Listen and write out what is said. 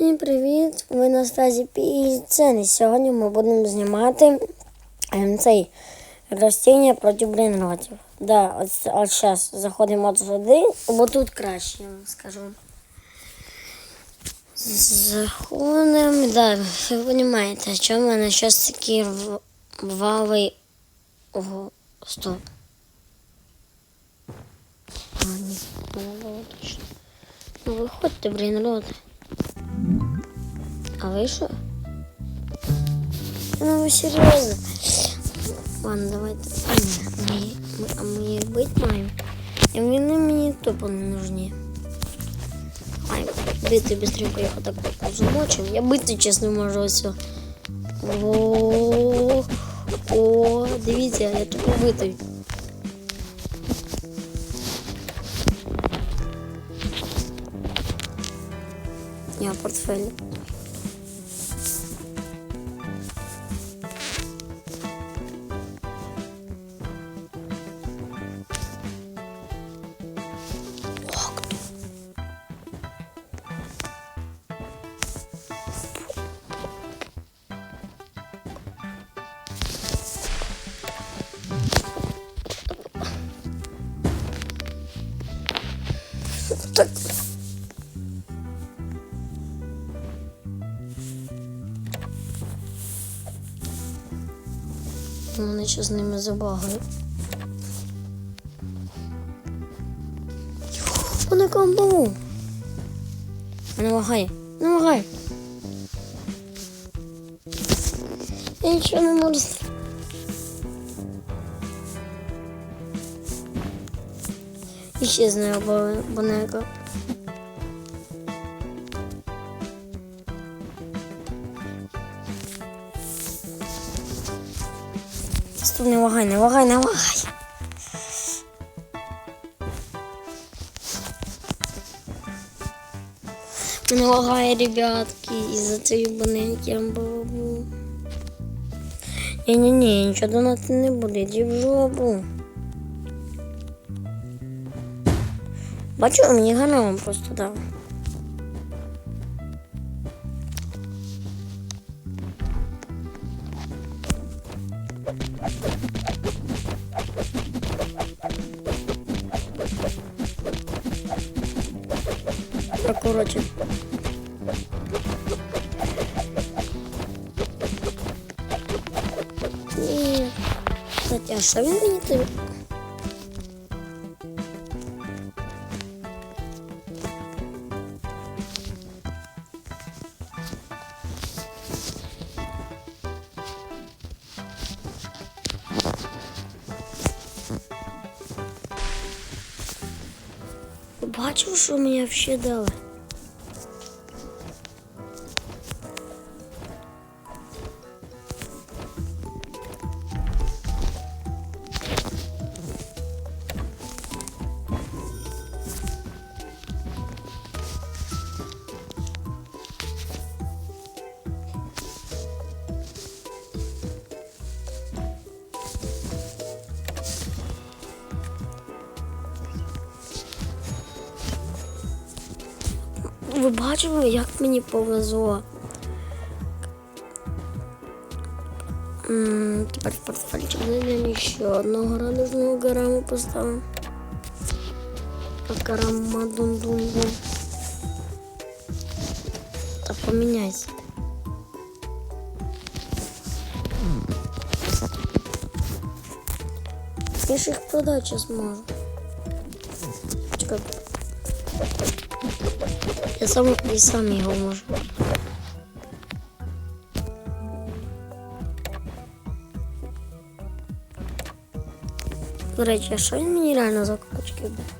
Всім привіт! Ми на стазі Піцени. Сьогодні ми будемо знімати ем, цей ростіння проти брейнротів. Да, от, зараз заходимо от сюди, бо тут краще, я вам скажу. Заходимо, да, ви розумієте, що в мене зараз такий рв- рвавий Ого, стоп. А, ні, воно було точно. Ну виходьте, брейнроти. А ви що? Ну ви серйозно? Ладно, давайте. А, ні, ми, ми, а ми їх бити маємо. І вони мені тупо не нужні. Ай, бити быстренько їх отак замочим. Я бити, чесно, можу ось. О, о, дивіться, я тупо битий. Я портфель. Вони ще з ними забагають. Вони комбову. Не вагає. Я нічого не можу. Ще з нею бонека. Стоп, не вагай, не вагай, не вагай. Не вагай, ребятки, із-за цієї баненьки амбабу. Ні-ні-ні, нічого донати не буде, йди в жопу. Бачу, мені гана вам просто дав. Так, коротше. Ні. Кстати, а що він мені тобі? Бачив, що мені ще дали? Ви бачили, як мені повезло? М, Тепер в портфельчик знайдемо ще одного радужного гараму поставимо. Гарама дум дум Та поміняйся. Я ж їх продати зараз можу. Чекай. Я сам і сам його можу. До речі, а що він мені реально закупочки буде?